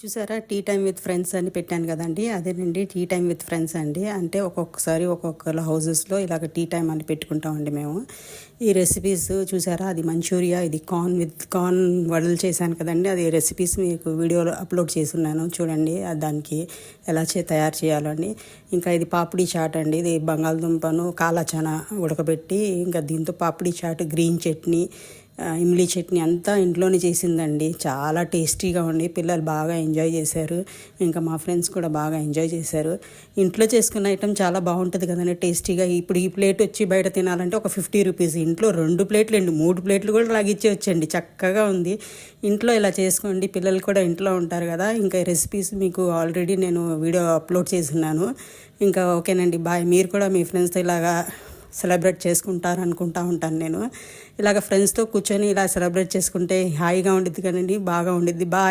చూసారా? Tea time with friends అని పెట్టాను కదండి. అదేనండి టీ టైం విత్ ఫ్రెండ్స్ అండి. అంటే ఒక్కొక్కసారి ఒక్కొక్క హౌజెస్లో ఇలాగ టీ టైం అని పెట్టుకుంటామండి మేము. ఈ రెసిపీస్ చూసారా? అది మంచూరియా ఇది కార్న్ విత్ కార్న్ వడలు చేశాను కదండి. అది రెసిపీస్ మీకు వీడియోలో అప్లోడ్ చేస్తున్నాను. చూడండి దానికి ఎలా చే తయారు చేయాలండి ఇంకా ఇది పాపిడి చాట్ అండి. ఇది బంగాళదుంపను కాలాచనా ఉడకబెట్టి ఇంకా దీంతో పాపిడి చాట్ గ్రీన్ చట్నీ ఇమ్లీ చట్నీ అంతా ఇంట్లోనే చేసిందండి. చాలా టేస్టీగా ఉండి పిల్లలు బాగా ఎంజాయ్ చేశారు. ఇంకా మా ఫ్రెండ్స్ కూడా బాగా ఎంజాయ్ చేశారు. ఇంట్లో చేసుకున్న ఐటెం చాలా బాగుంటుంది కదండి టేస్టీగా. ఇప్పుడు ఈ ప్లేట్ వచ్చి బయట తినాలంటే ఒక ఫిఫ్టీ రూపీస్. ఇంట్లో రెండు ప్లేట్లు అండి. మూడు ప్లేట్లు కూడా లాగిచ్చేవచ్చండి చక్కగా ఉంది. ఇంట్లో ఇలా చేసుకోండి. పిల్లలు కూడా ఇంట్లో ఉంటారు కదా. ఇంకా రెసిపీస్ మీకు ఆల్రెడీ నేను వీడియో అప్లోడ్ చేసినాను ఇంకా ఓకేనండి. బాయ్. మీరు కూడా మీ ఫ్రెండ్స్తో ఇలాగా సెలబ్రేట్ చేసుకుంటారు అనుకుంటా ఉంటాను నేను. ఇలాగ ఫ్రెండ్స్తో కూర్చొని ఇలా సెలబ్రేట్ చేసుకుంటే హాయిగా ఉండిద్ది కదండి బాగా ఉండిద్ది. బాయ్.